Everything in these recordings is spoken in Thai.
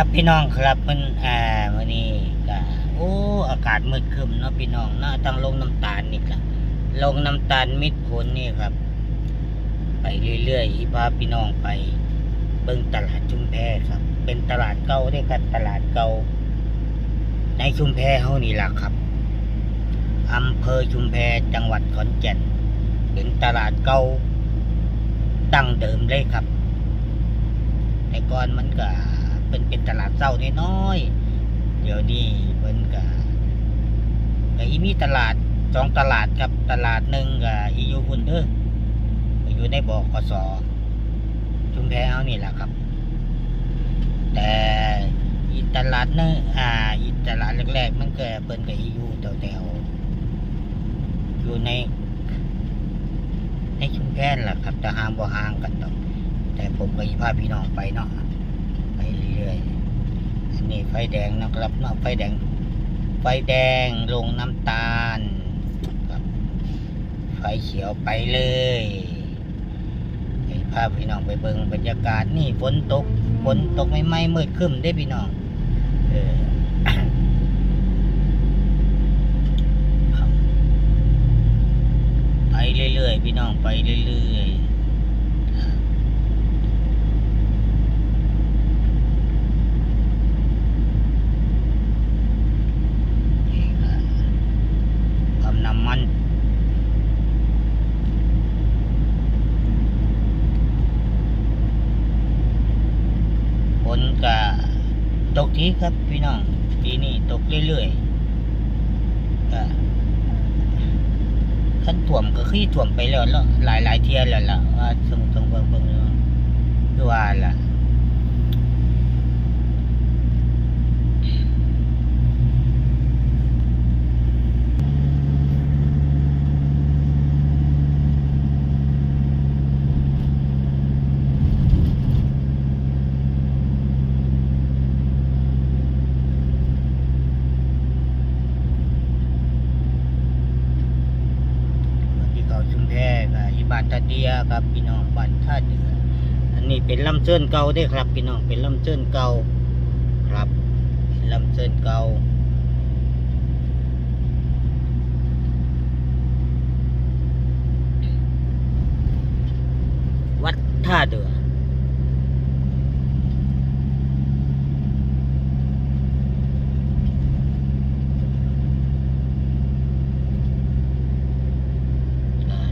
ครับพี่น้องครับมันอ่าวันนี้ก็โอ้อากาศมืดครึ้มเนาะพี่น้องเนาะต้องลงน้ำตาลนี่ครับลงน้ำตาลมิดผลนี่ครับ ไปเรื่อยๆอีพาพี่น้องไป เบิ่งตลาดชุมแพครับ เป็นตลาดเก่าได้ครับตลาดเก่า ในชุมแพเฮานี่ล่ะครับอำเภอชุมแพจังหวัดขอนแก่นเป็นตลาดเก่าดั้งเดิมเลยครับ แต่ก่อนมันก็ เป็นเป็นตลาดเศร้าน้อยๆเดี๋ยวนี้เพิ่นก็ก็อีมีตลาดสองตลาดครับตลาดหนึ่งก็อีอยู่พุ่นเด้ออยู่ในบอกสชุมแพเอานี่แหละครับ แต่อีตลาดนึงอ่าอีตลาดแรกๆมันก็เพิ่นก็อีอยู่แถวๆอยู่ในในชุมแพนล่ะครับแต่ห่างบ่ห่างกันดอแต่ผมก็อีพาพี่น้องไปเนาะ นนี้ไฟแดงนะครับเนาะไฟแดง ไฟแดงลงน้ำตาลครับไฟเขียวไปเลยให้พาพี่น้องไปเบิ่งบรรยากาศนี่ฝนตกฝนตกไม่ไม่มืดครึ้มได้พี่น้องเออไปเรื่อยๆพี่น้องไปเรื่อยๆ นี่ก็ปั๊มน้ำมันฝนก็ ตกทีครับพี่น้องปีนี้ตกเรื่อยๆก็ขั้นถ่วมก็ขี้ถ่วมไปแล้วหลายหลายเที่ยแล้วล่ะว่าทรงทรงเบิ่งเบิ่งแล้วคือว่าล่ะ ที่เขาชุมแพกับอีบานาครับพี่น้องบ้านท่าเดืออันนี้เป็นลำเชิญเก่าได้ครับ พี่น้องเป็นลำเชิญเก่าครับเป็นลำเชิญเก่าวัดท่าเดือเอ่อ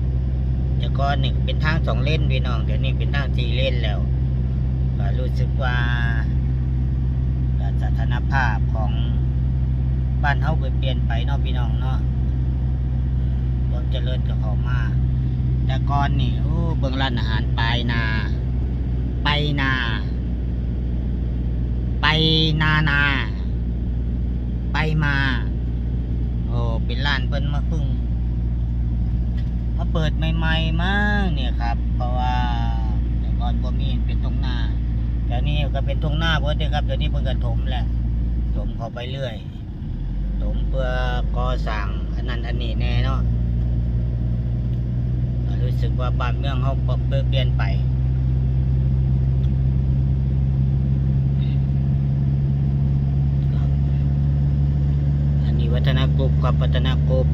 แต่ ก่อนนี่เป็นทางสองเลนพี่น้องเดี๋ยวนี้เป็นทางสี่เลนแล้วก็รู้สึกว่าสถานภาพของบ้านเฮาเปลี่ยนไปเนาะพี่น้องเนาะความเจริญก็เขามา แต่ก่อนนี่โอ้เบิ่งร้านอาหารปลายนา ไปนา ไปนานา ไปมา โอ้เป็นร้านเพิ่นมาพึ่ง มาเปิดใหม่ๆมากเนี่ยครับ เพราะว่าแต่ก่อนบ่มีเป็นตรงหน้าเดี๋ยวนี้ก็เป็นตรงหน้าเพิ่นเด้อครับเดี๋ยวนี้เพิ่นก็ถมแหละถมเข้าไปเรื่อยถมเพื่อก่อสร้างอันนั้นอันนี้แน่เนาะรู้สึกว่าบ้านเมืองเขาเปลี่ยนไปอันนี้วัฒนกรุปครับวัฒนกรุป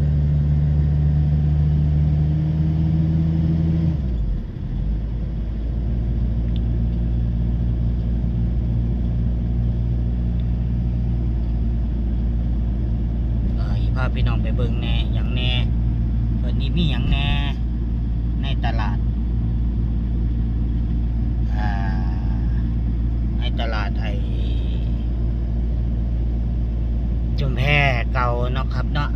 เอ่ออี พี่น้องไปเบิ่งแน่อย่างแน่เปิดนี้มีอย่างแน่ในตลาดาในตลาดไอจุมแพเก่าเนาะครับเนาะ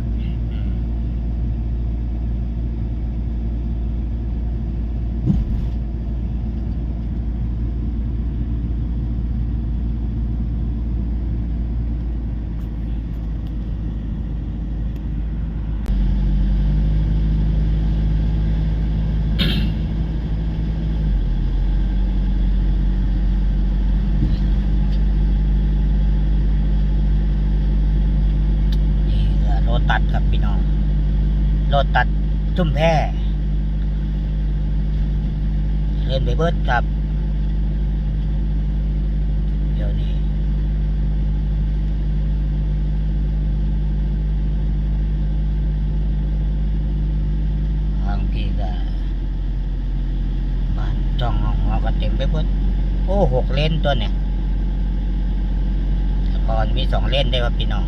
ทุ่มแพ่เล่นไปเบิดครับ เดี๋ยวนี้ทางพีก็บ้านจ้องห้องหอก็เต็มไปเบิดโอ้หกเล่นตัวเนี่ยก่อนมีสองเล่นได้ครับพี่น้อง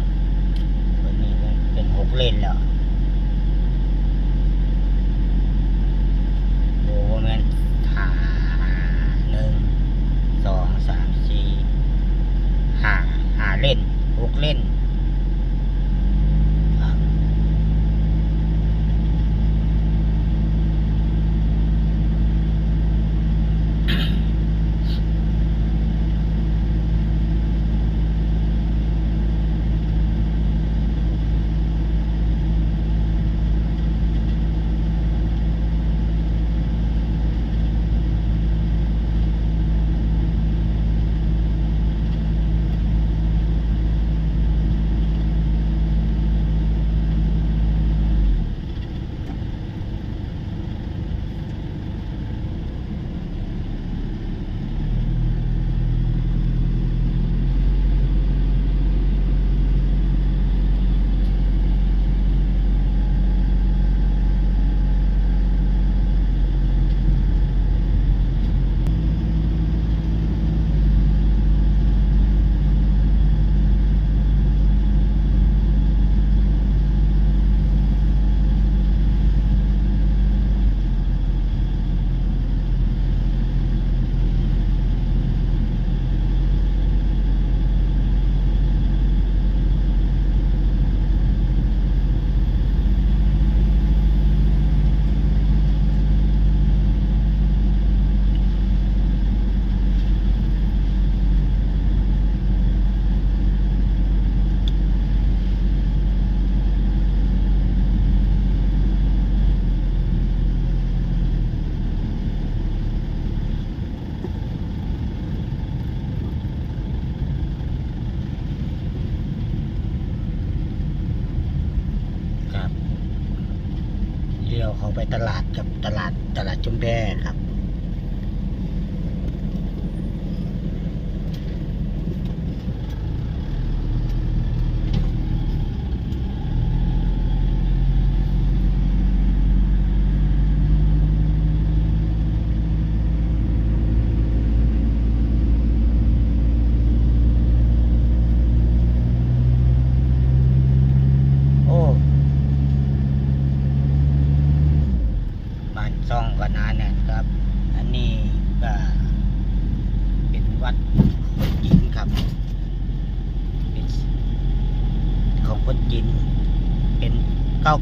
ตลาดกับตลาดตลาดจุมแดงครับ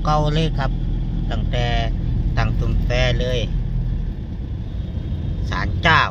เก่าๆเลยครับ ตั้งแต่ตั้งตุ้มแฟเลย สารเจ้า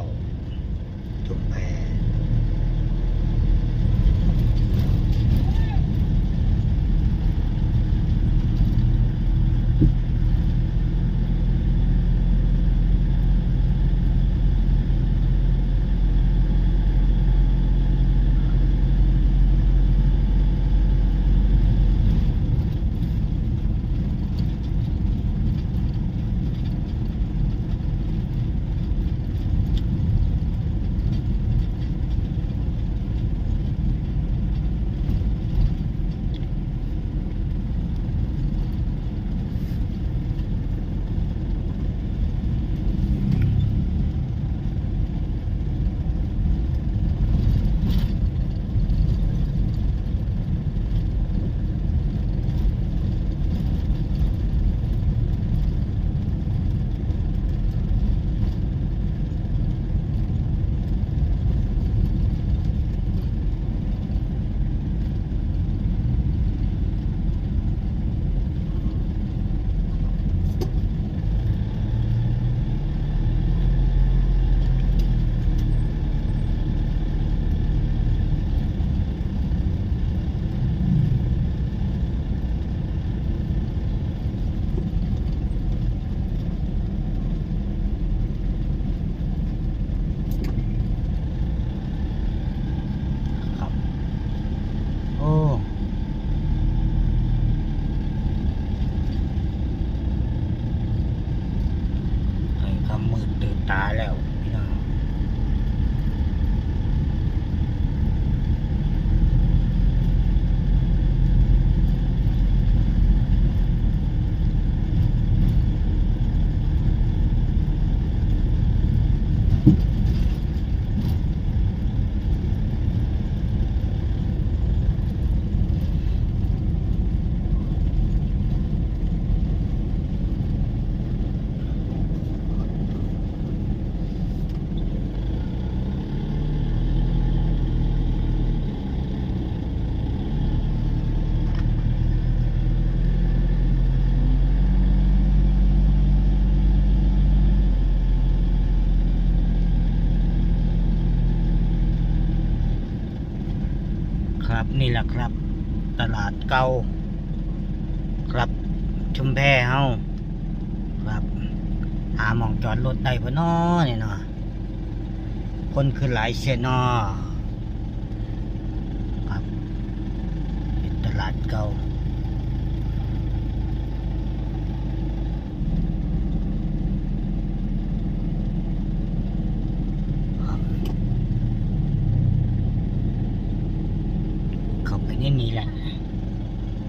คำมืดตื่นตาแล้ว นี่แหละครับ ตลาดเก่าครับชุมแพเฮาครับ หาหมองจอดรถได้พอนอเนี่ยเนาะคนคือหลายเสียนอครับเป็นตลาดเก่า